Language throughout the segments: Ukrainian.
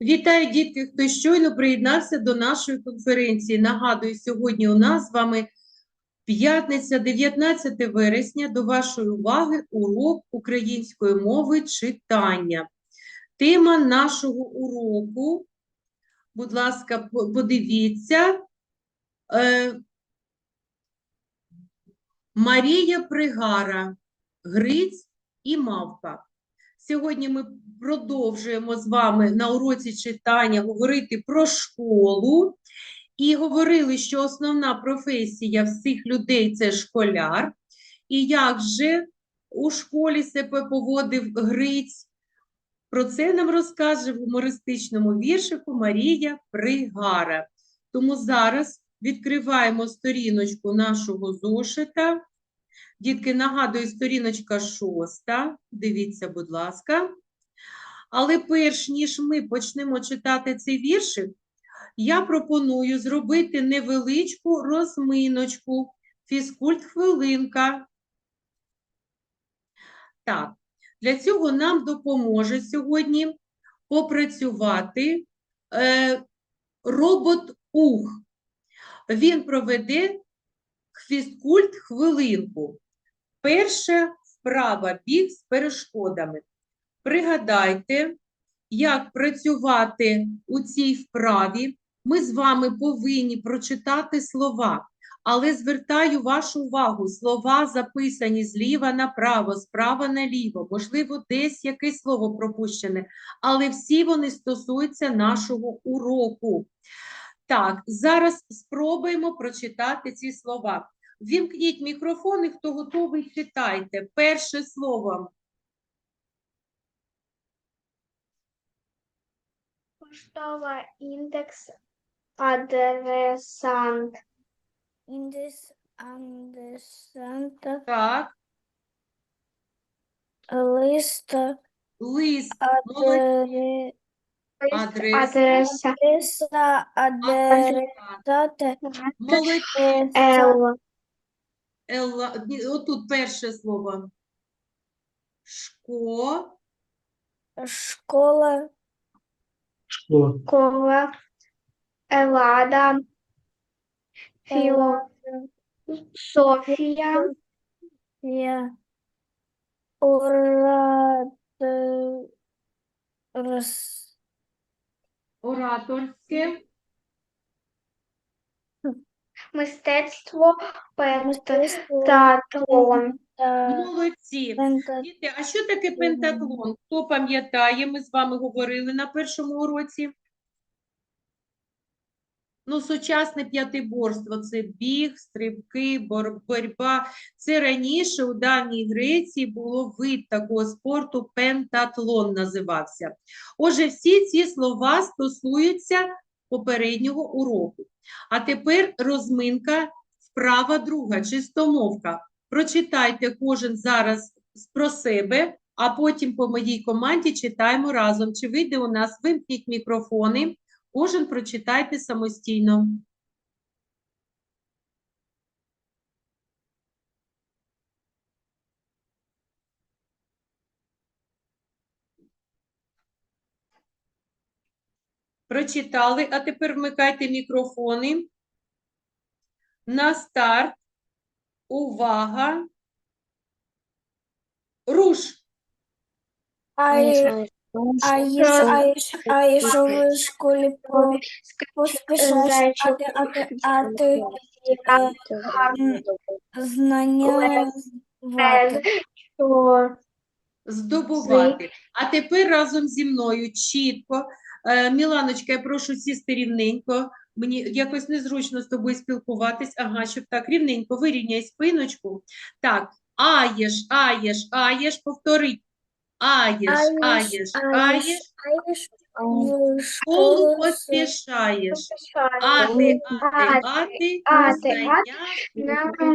Вітаю, дітки, хто щойно приєднався до нашої конференції. Нагадую, сьогодні у нас з вами п'ятниця, 19 вересня. До вашої уваги урок української мови читання. Тема нашого уроку, будь ласка, подивіться. Е, Марія Пригара, Гриць і Мавка. Сьогодні ми продовжуємо з вами на уроці читання говорити про школу. І говорили, що основна професія всіх людей це школяр. І як же у школі себе поводив Гриць? Про це нам розкаже в гумористичному віршику Марія Пригара. Тому зараз відкриваємо сторіночку нашого зошита. Дітки, нагадую, сторіночка шоста. Дивіться, будь ласка. Але перш ніж ми почнемо читати цей віршик, я пропоную зробити невеличку розминочку. Фізкульт хвилинка. Так, для цього нам допоможе сьогодні попрацювати е, робот Ух. Він проведе фізкульт хвилинку. Перша вправа біг з перешкодами. Пригадайте, як працювати у цій вправі. Ми з вами повинні прочитати слова, але звертаю вашу увагу, слова записані зліва направо, справа наліво, можливо, десь якесь слово пропущене, але всі вони стосуються нашого уроку. Так, зараз спробуємо прочитати ці слова. Вімкніть мікрофон і хто готовий, читайте. Перше слово. Поштова індекс адресант. Індес Андесанта Так, лист лист. Адре... Адреса. Адреса адреса адресата Молодці. Ел. Елла. Ні, Отут перше слово. Шко. школа Школа. Кола. Елада. Філософія. я урад рос Ораторське. Мистецтво. мистецтво Пентатлон. Молодці. Діти, а що таке пентатлон? Хто пам'ятає, ми з вами говорили на першому уроці. Ну, сучасне п'ятиборство – це біг, стрибки, бор- боротьба. Це раніше у давній Греції було вид такого спорту пентатлон називався. Отже, всі ці слова стосуються попереднього уроку. А тепер розминка, вправа друга, чистомовка. Прочитайте кожен зараз про себе, а потім по моїй команді читаємо разом. Чи вийде у нас? Вимкніть мікрофони. Кожен прочитайте самостійно. Прочитали, а тепер вмикайте мікрофони. На старт. Увага. Руш. А якщо ви в школі по- поспішаєш, а ти, а ти, а ти знання звати. Що здобувати. А тепер разом зі мною чітко. Е, Міланочка, я прошу сісти рівненько. Мені якось незручно з тобою спілкуватись. Ага, щоб так рівненько вирівняй спиночку. Так, аєш, аєш, аєш, повтори. Аєш, аєш, аєш, школу поспішаєш. Ати, ати, ати, Ати,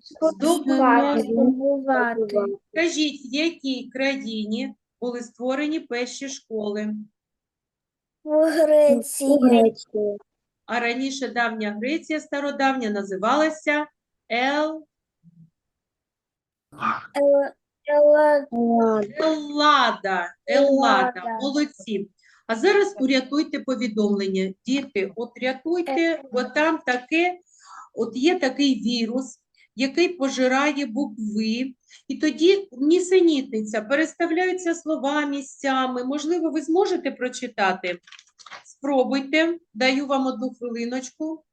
здобувати. Скажіть, в якій країні були створені перші школи? В Греції. А раніше давня Греція стародавня називалася Ел... Ела- Еллада. Еллада. Еллада. Молодці. А зараз урятуйте повідомлення. Діти, от рятуйте, бо там таке, от є такий вірус, який пожирає букви, і тоді нісенітниця, переставляються слова місцями. Можливо, ви зможете прочитати? Спробуйте, даю вам одну хвилиночку.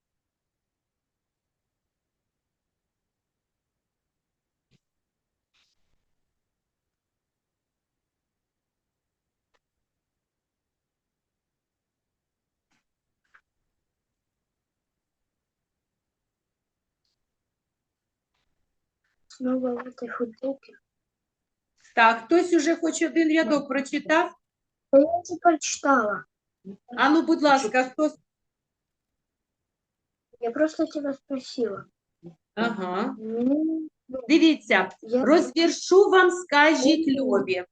Снова в этой футболке. Так, хтось уже хоч один рядок прочитав? Да я не прочитала. А ну, будь ласка, хто? Я просто тебя спросила. Ага. Ну, Дивіться, я розвіршу вам скажіть Льові.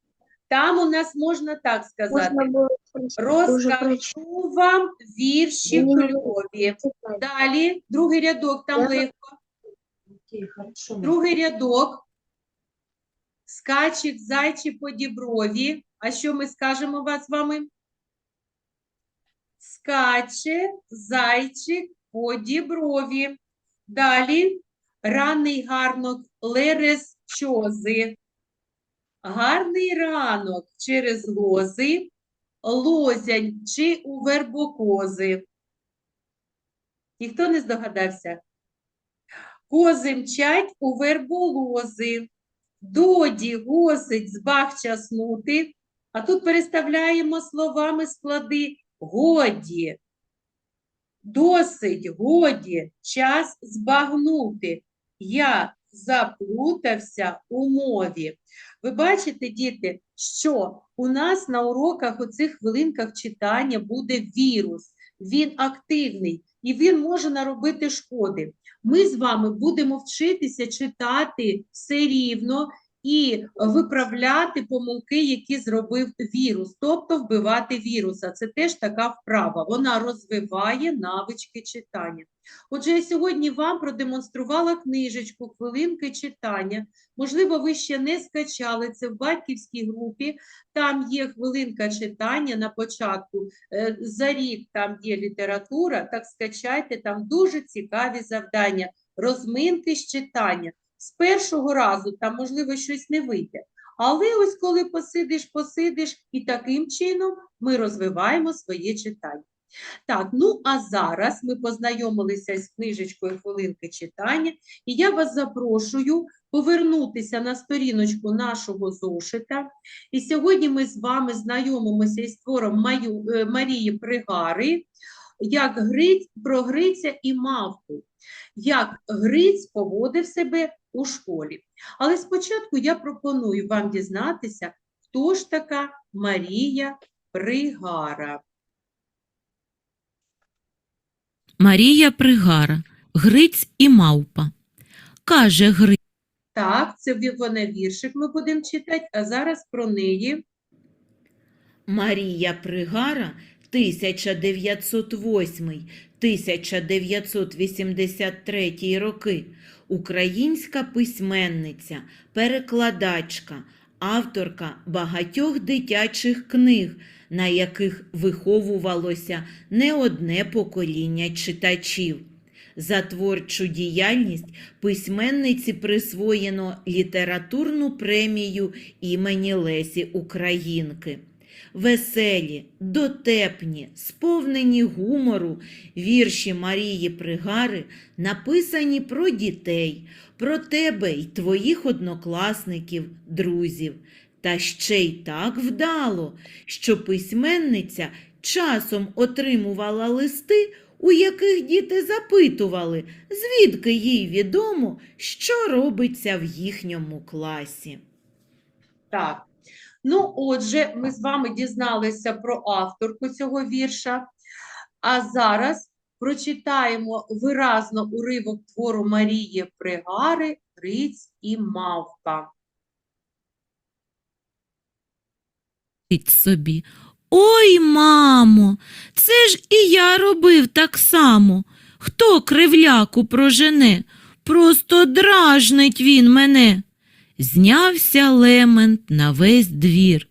Там у нас можна так сказати. можно было спросить. Ты уже Розкажу вам вірші Ні, ні, ні. кльові. прочитала. Далі, другий рядок, там Я- легко. Другий рядок. Скачик, зайчик по діброві. А що ми скажемо вас з вами? Скаче зайчик по діброві. Далі ранний гарнок лерес чози. Гарний ранок через лози, лозянь чи у вербокози. Ніхто не здогадався? Кози мчать у верболози, доді госить збах часнути, а тут переставляємо словами склади годі. Досить годі час збагнути. Я заплутався у мові. Ви бачите, діти, що у нас на уроках, у цих хвилинках читання буде вірус. Він активний і він може наробити шкоди. Ми з вами будемо вчитися читати все рівно і виправляти помилки, які зробив вірус, тобто вбивати віруса. Це теж така вправа. Вона розвиває навички читання. Отже, я сьогодні вам продемонструвала книжечку «Хвилинки читання». Можливо, ви ще не скачали це в батьківській групі. Там є хвилинка читання на початку. Е, За рік там є література. Так скачайте, там дуже цікаві завдання, розминки з читання. З першого разу там, можливо, щось не вийде. Але ось коли посидиш, посидиш, і таким чином ми розвиваємо своє читання. Так, ну а зараз ми познайомилися з книжечкою «Хвилинки читання», і я вас запрошую повернутися на сторіночку нашого зошита. І сьогодні ми з вами знайомимося із твором Маю- е, Марії Пригари, як Гриць, про Гриця і мавку, як Гриць поводив себе у школі. Але спочатку я пропоную вам дізнатися, хто ж така Марія Пригара. Марія Пригара, Гриць і мавпа. Каже Гриць, Так, це вона віршик ми будемо читати, а зараз про неї. Марія Пригара 1908-1983 роки. Українська письменниця, перекладачка, авторка багатьох дитячих книг, на яких виховувалося не одне покоління читачів. За творчу діяльність письменниці присвоєно літературну премію імені Лесі Українки. Веселі, дотепні, сповнені гумору вірші Марії Пригари написані про дітей, про тебе й твоїх однокласників, друзів. Та ще й так вдало, що письменниця часом отримувала листи, у яких діти запитували, звідки їй відомо, що робиться в їхньому класі. Так. Ну, отже, ми з вами дізналися про авторку цього вірша. А зараз прочитаємо виразно уривок твору Марії Пригари Гриць і мавпа. Собі. Ой, мамо, це ж і я робив так само. Хто кривляку прожене? Просто дражнить він мене. Знявся лемент на весь двір.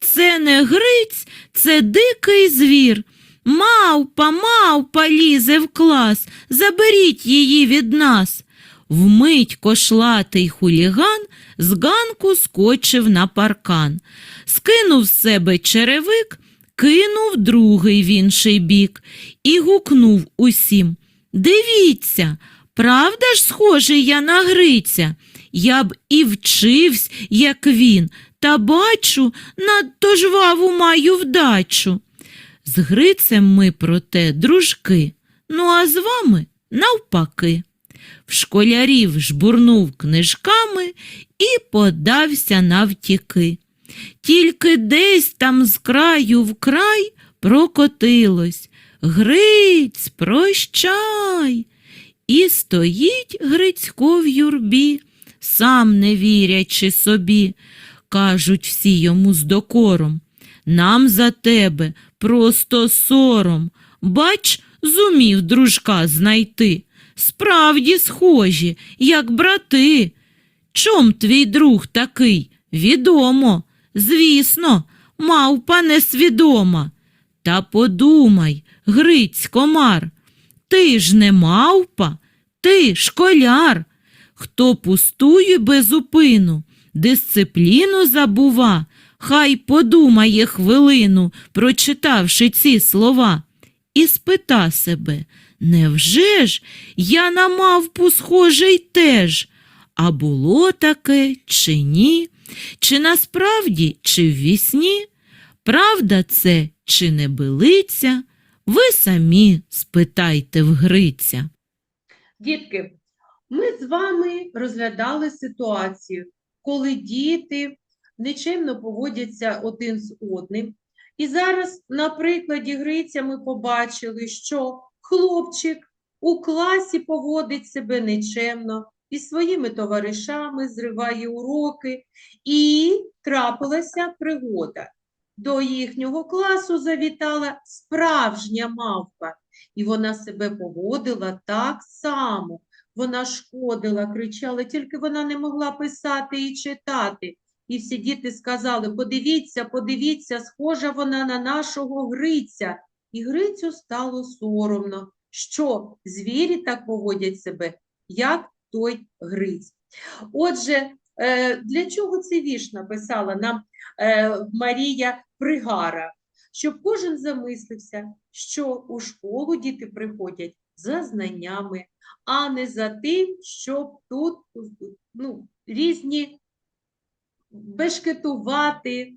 Це не Гриць, Це дикий звір. Мавпа, мавпа лізе в клас, заберіть її від нас. Вмить кошлатий хуліган з ганку скочив на паркан, скинув з себе черевик, кинув другий в інший бік і гукнув усім. Дивіться, правда ж схожий я на Гриця? Я б і вчивсь, як він, та бачу, надто жваву маю вдачу. З Грицем ми, проте, дружки, ну а з вами навпаки. В школярів жбурнув книжками і подався навтіки. Тільки десь там з краю в край прокотилось. Гриць, прощай. І стоїть Грицько в юрбі, сам не вірячи собі. Кажуть всі йому з докором. Нам за тебе просто сором. Бач, зумів дружка знайти. Справді схожі, як брати. Чом твій друг такий? Відомо. Звісно, мавпа несвідома. Та подумай, Гриць комар, ти ж не мавпа, ти школяр. Хто пустує безупину, дисципліну забува, хай подумає хвилину, прочитавши ці слова, і спита себе, невже ж я на мавпу схожий теж? А було таке чи ні? Чи насправді, чи в вісні? Правда це чи не билиця? Ви самі спитайте в Гриця. Дітки, ми з вами розглядали ситуацію, коли діти нечемно поводяться один з одним. І зараз на прикладі Гриця ми побачили, що хлопчик у класі поводить себе нечемно, із своїми товаришами зриває уроки, і трапилася пригода. До їхнього класу завітала справжня мавпа, і вона себе поводила так само. Вона шкодила, кричала, тільки вона не могла писати і читати. І всі діти сказали: подивіться, подивіться, схожа вона на нашого Гриця. І Грицю стало соромно, що звірі так поводять себе, як той Гриць. Отже, е, для чого цей вірш написала нам е, Марія Пригара? Щоб кожен замислився, що у школу діти приходять за знаннями, а не за тим, щоб тут ну, різні бешкетувати.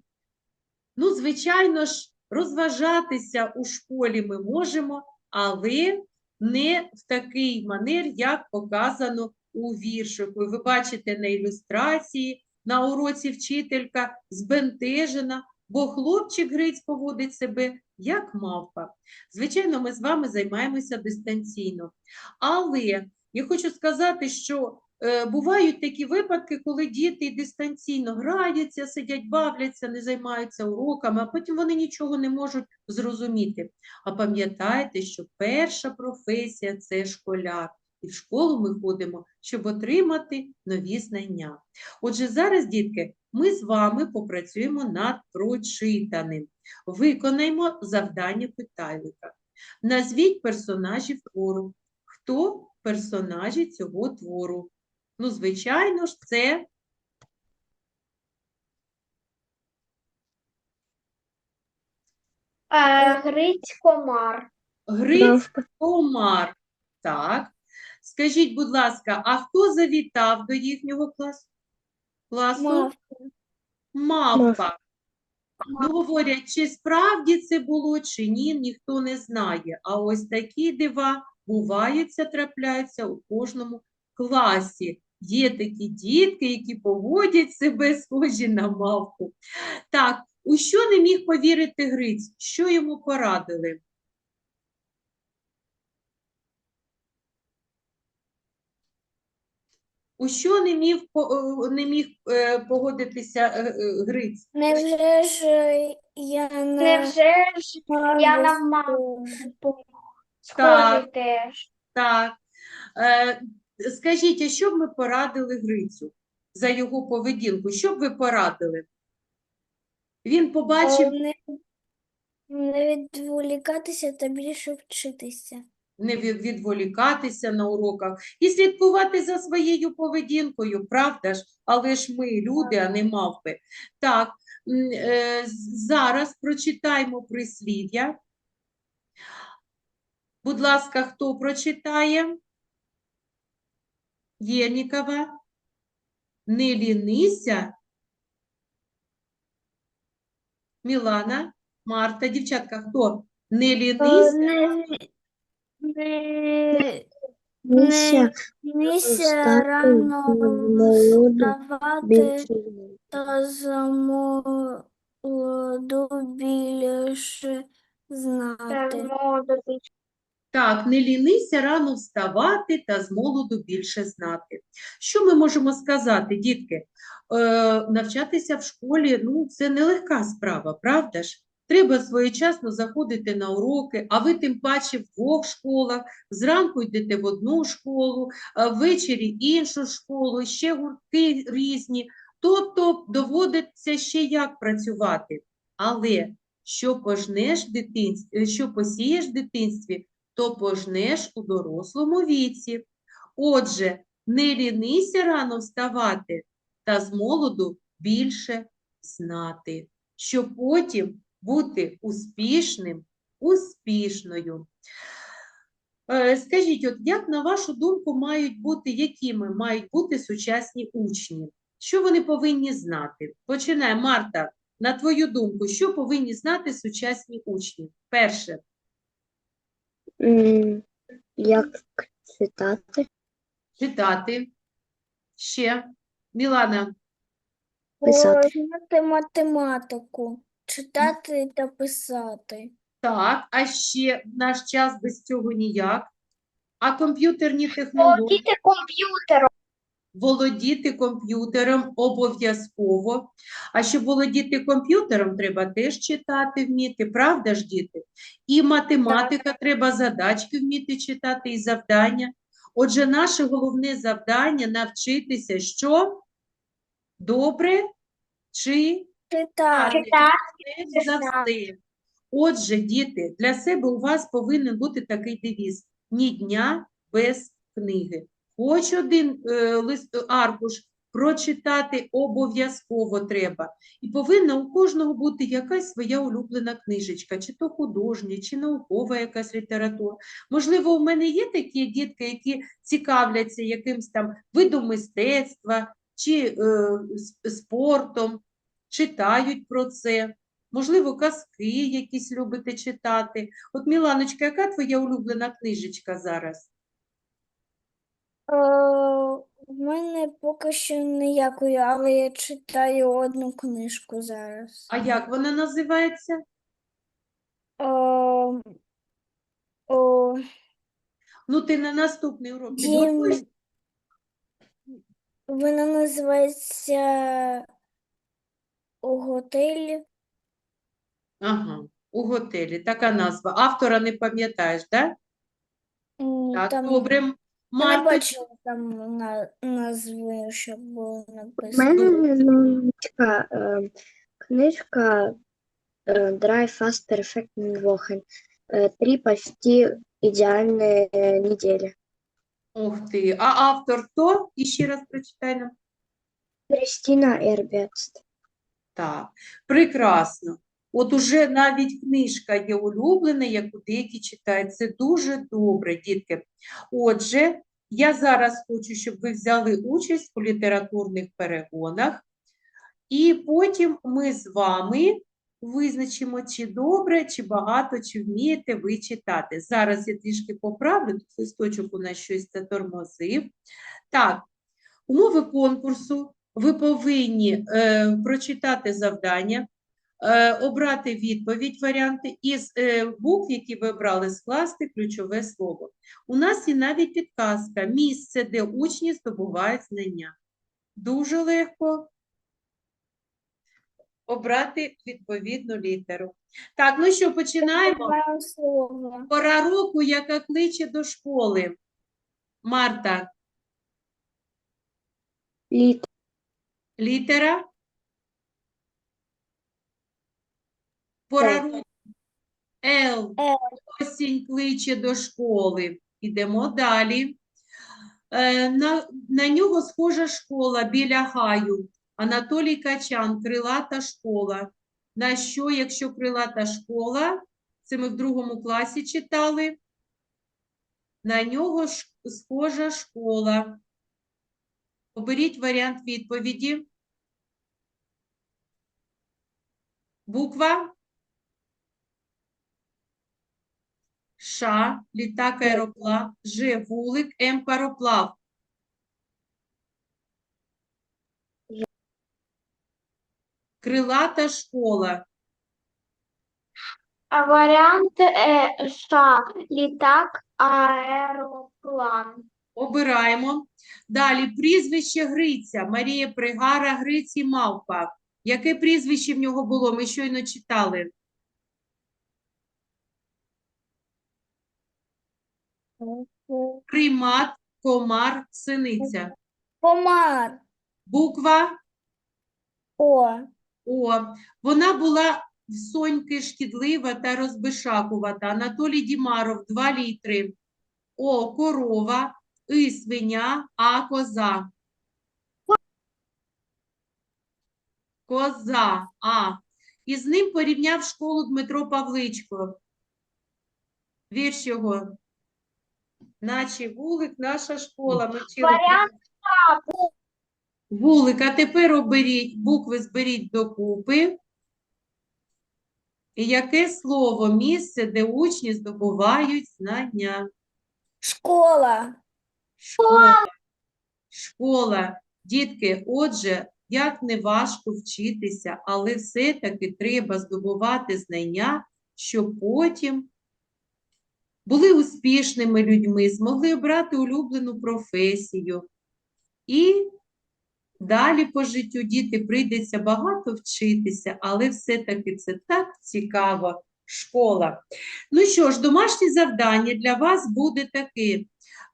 Ну, звичайно ж, розважатися у школі ми можемо, але не в такий манер, як показано у віршику. Ви бачите на ілюстрації, на уроці вчителька збентежена, бо хлопчик Гриць поводить себе як мавпа. Звичайно, ми з вами займаємося дистанційно. Але я хочу сказати, що е, бувають такі випадки, коли діти дистанційно граються, сидять, бавляться, не займаються уроками, а потім вони нічого не можуть зрозуміти. А пам'ятайте, що перша професія це школяр. І в школу ми ходимо, щоб отримати нові знання. Отже, зараз, дітки, ми з вами попрацюємо над прочитаним. Виконаємо завдання питайлика. Назвіть персонажів твору. Хто персонажі цього твору? Ну, звичайно ж, це Гриць комар. Гриць Комар. Так. Скажіть, будь ласка, а хто завітав до їхнього класу? класу? Мавпа. Мавпа. Ну, говорять, чи справді це було, чи ні, ніхто не знає. А ось такі дива буваються, трапляються у кожному класі. Є такі дітки, які поводять себе схожі на мавку. Так, у що не міг повірити Гриць? Що йому порадили? У що не міг, е, не міг е, погодитися е, Гриць? Невже ж я на Невже ж я на Так. схожий теж? Так. Е, скажіть, а що б ми порадили Грицю за його поведінку? Що б ви порадили? Він побачив, не, Не відволікатися та більше вчитися. Не відволікатися на уроках і слідкувати за своєю поведінкою, правда ж? Але ж ми люди, а не мавпи. Так, е, зараз прочитаємо прислів'я. Будь ласка, хто прочитає? Єрнікова. Не лінися. Мілана, Марта, дівчатка, хто? Не лінися. Не, не, Мися рано вставати та за молоду більше знати. Так, не лінися рано вставати та з молоду більше знати. Що ми можемо сказати, дітки? Е, навчатися в школі, ну, це нелегка справа, правда ж? Треба своєчасно заходити на уроки, а ви тим паче в двох школах, зранку йдете в одну школу, а ввечері іншу школу, ще гуртки різні. Тобто доводиться ще як працювати. Але що пожнеш в дитинстві, що посієш в дитинстві, то пожнеш у дорослому віці. Отже, не лінися рано вставати та з молоду більше знати, щоб потім бути успішним, успішною. Е, Скажіть, от як на вашу думку мають бути, якими мають бути сучасні учні? Що вони повинні знати? Починай, Марта, на твою думку, що повинні знати сучасні учні? Перше, Як читати? читати. Ще. Мілана, Писати. Знати математику, читати та писати. так, а ще в наш час без цього ніяк. А комп'ютерні технології, Володіти комп'ютером. володіти комп'ютером обов'язково. А щоб володіти комп'ютером, треба теж читати вміти, правда ж, діти? І математика, треба задачки вміти читати і завдання. Отже, наше головне завдання навчитися, що добре чи Читати. За. Отже, діти, для себе у вас повинен бути такий девіз: ні дня без книги. Хоч один е, лист, аркуш прочитати обов'язково треба. І повинна у кожного бути якась своя улюблена книжечка, чи то художня, чи наукова якась література. Можливо, у мене є такі дітки, які цікавляться якимсь там видом мистецтва чи е, спортом, читають про це. Можливо, казки якісь любите читати. От, Міланочка, яка твоя улюблена книжечка зараз? Е, в мене поки що ніякої, але я читаю одну книжку зараз. А як вона називається? Е, о, Ну, ти на наступний урок Дім. підготуєш? вона називається у готелі. Ага, у готелі. Така назва. Автора не пам'ятаєш, да? М, Так, Там добре. я не Марто, бачила там на, назви, щоб було У написано. мене ну, така е, книжка е, Drei fast perfekten Wochen. Е, Три почти ідеальні е, неділі. Ух ти. А автор хто? І ще раз прочитай нам. Кристина Ербест. Так, прекрасно. От уже навіть книжка є улюблена, яку деякі читають. Це дуже добре, дітки. Отже, я зараз хочу, щоб ви взяли участь у літературних перегонах, і потім ми з вами визначимо, чи добре, чи багато, чи вмієте ви читати. Зараз я трішки поправлю, тут листочок у нас щось затормозив. Так, умови конкурсу. Ви повинні е, прочитати завдання, е, обрати відповідь, варіанти, із е, букв, які ви обрали, скласти ключове слово. У нас є навіть підказка місце, де учні здобувають знання. Дуже легко обрати відповідну літеру. Так, ну що, починаємо? Пора року, яка кличе до школи. Марта, Літ. Літера. Пора Так. року. Л. Осінь кличе до школи. Ідемо далі. Е, на, на нього схожа школа біля гаю. Анатолій Качан, крилата школа. На що, якщо крилата школа? Це ми в другому класі читали. На нього схожа школа. Оберіть варіант відповіді. Буква Ш, літак аероплав, Ж, вулик, М, пароплав. Крилата школа. А варіант е, Ш. Літак, аероплан. Обираємо. Далі прізвище Гриця. Марія Пригара, Гриць і Мавпа. Яке прізвище в нього було? Ми щойно читали. Примат, комар, синиця. Комар. Буква О. О. Вона була в Соньки шкідлива та розбишакувата. Анатолій Дімаров 2 літри. О. Корова. И. Свиня. А. Коза. Коза. А. І з ним порівняв школу Дмитро Павличко. Вірш його. Наче вулик, наша школа. Ми вчили Вулик, а тепер оберіть, букви зберіть докупи. І яке слово місце, де учні здобувають знання? Школа. Школа. Школа. Дітки, отже, як не важко вчитися, але все-таки треба здобувати знання, щоб потім були успішними людьми, змогли обрати улюблену професію. І далі по життю діти прийдеться багато вчитися, але все-таки це так цікаво. Школа. Ну що ж, домашнє завдання для вас буде таке.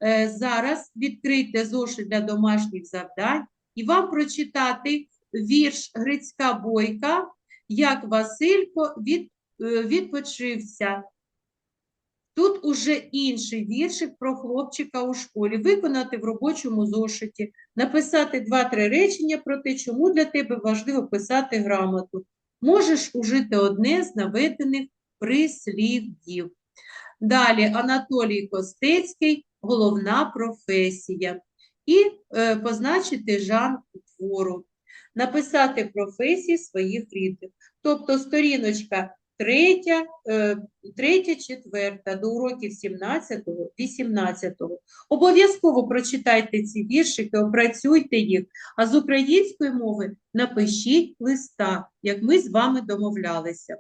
Е, Зараз відкрийте зошит для домашніх завдань і вам прочитати вірш Грицька Бойка, як Василько від, е, відпочився. Тут уже інший віршик про хлопчика у школі. Виконати в робочому зошиті, написати два-три речення про те, чому для тебе важливо писати грамоту. Можеш ужити одне з наведених прислів'їв. Далі Анатолій Костецький головна професія. І е, позначити жанр твору. Написати професії своїх рідних. Тобто сторіночка третя, е, третя, четверта до уроків 17-го, 18-го. Обов'язково прочитайте ці віршики, опрацюйте їх, а з української мови напишіть листа, як ми з вами домовлялися.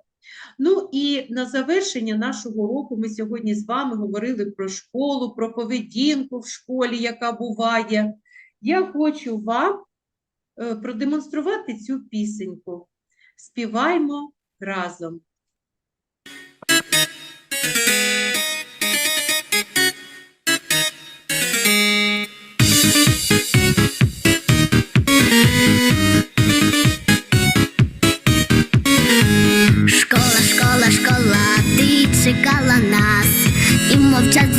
Ну і на завершення нашого року ми сьогодні з вами говорили про школу, про поведінку в школі, яка буває. Я хочу вам е, продемонструвати цю пісеньку. Співаймо разом. Школа,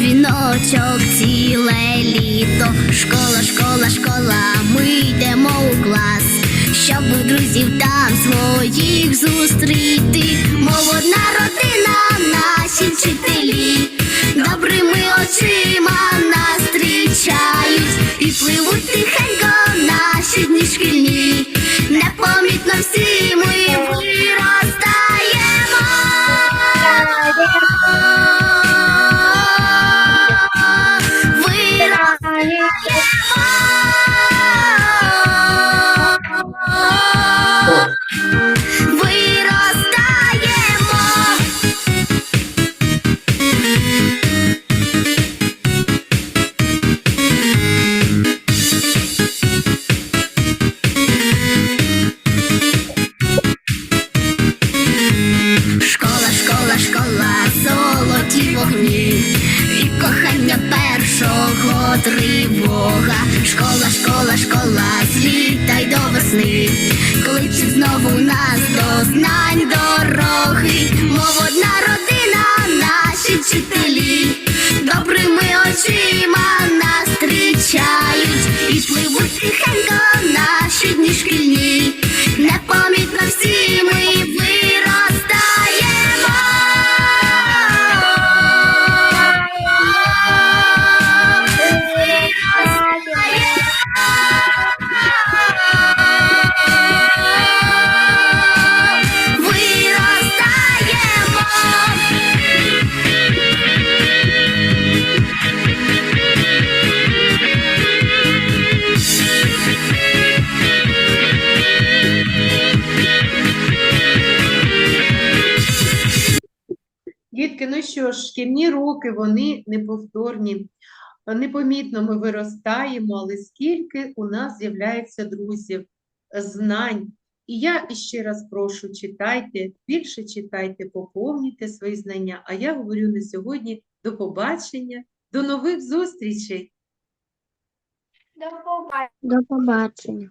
дзвіночок ціле літо. Школа, школа, школа, ми йдемо у клас, щоб друзів там своїх зустріти. Мов одна родина, наші вчителі, добрими очима нас зустрічають і пливуть тихенько наші дні шкільні. Непомітно всі роки, вони неповторні. Непомітно ми виростаємо, але скільки у нас з'являється друзів, знань. І я ще раз прошу, читайте, більше читайте, поповнюйте свої знання. А я говорю на сьогодні до побачення, до нових зустрічей! До побачення. До побачення.